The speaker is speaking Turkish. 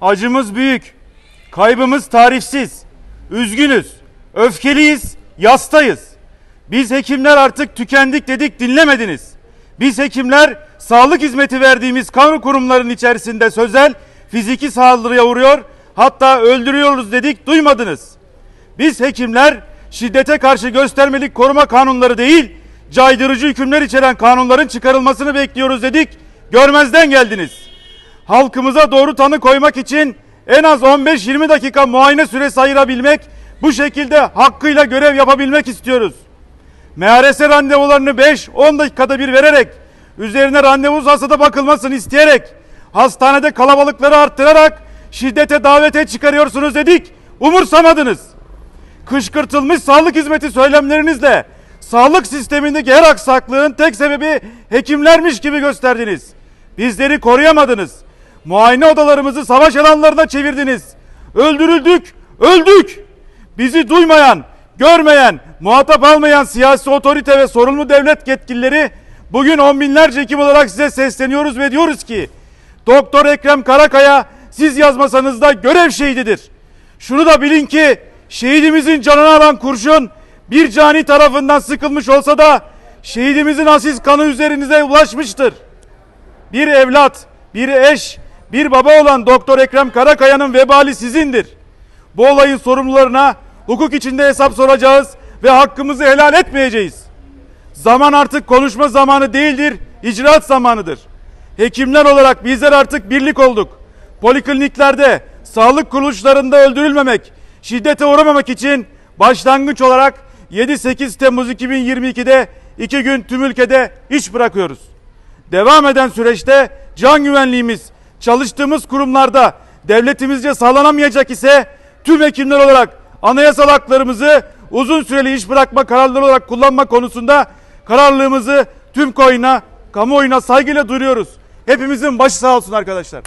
Acımız büyük. Kaybımız tarifsiz. Üzgünüz. Öfkeliyiz. Yastayız. Biz hekimler artık tükendik dedik dinlemediniz. Biz hekimler sağlık hizmeti verdiğimiz kamu kurumlarının içerisinde sözel fiziki saldırıya uğruyor hatta öldürüyoruz dedik duymadınız. Biz hekimler şiddete karşı göstermelik koruma kanunları değil, caydırıcı hükümler içeren kanunların çıkarılmasını bekliyoruz dedik. Görmezden geldiniz. Halkımıza doğru tanı koymak için en az 15-20 dakika muayene süresi ayırabilmek, bu şekilde hakkıyla görev yapabilmek istiyoruz. MRS randevularını 5-10 dakikada bir vererek, üzerine randevu hastada bakılmasını isteyerek, hastanede kalabalıkları arttırarak şiddete davete çıkarıyorsunuz dedik, umursamadınız kışkırtılmış sağlık hizmeti söylemlerinizle sağlık sistemindeki her aksaklığın tek sebebi hekimlermiş gibi gösterdiniz. Bizleri koruyamadınız. Muayene odalarımızı savaş alanlarına çevirdiniz. Öldürüldük, öldük. Bizi duymayan, görmeyen, muhatap almayan siyasi otorite ve sorumlu devlet yetkilileri bugün on binlerce hekim olarak size sesleniyoruz ve diyoruz ki Doktor Ekrem Karakaya siz yazmasanız da görev şehididir. Şunu da bilin ki şehidimizin canını alan kurşun bir cani tarafından sıkılmış olsa da şehidimizin aziz kanı üzerinize ulaşmıştır. Bir evlat, bir eş, bir baba olan Doktor Ekrem Karakaya'nın vebali sizindir. Bu olayın sorumlularına hukuk içinde hesap soracağız ve hakkımızı helal etmeyeceğiz. Zaman artık konuşma zamanı değildir, icraat zamanıdır. Hekimler olarak bizler artık birlik olduk. Polikliniklerde, sağlık kuruluşlarında öldürülmemek, şiddete uğramamak için başlangıç olarak 7-8 Temmuz 2022'de iki gün tüm ülkede iş bırakıyoruz. Devam eden süreçte can güvenliğimiz çalıştığımız kurumlarda devletimizce sağlanamayacak ise tüm hekimler olarak anayasal haklarımızı uzun süreli iş bırakma kararları olarak kullanma konusunda kararlılığımızı tüm koyuna, kamuoyuna saygıyla duyuruyoruz. Hepimizin başı sağ olsun arkadaşlar.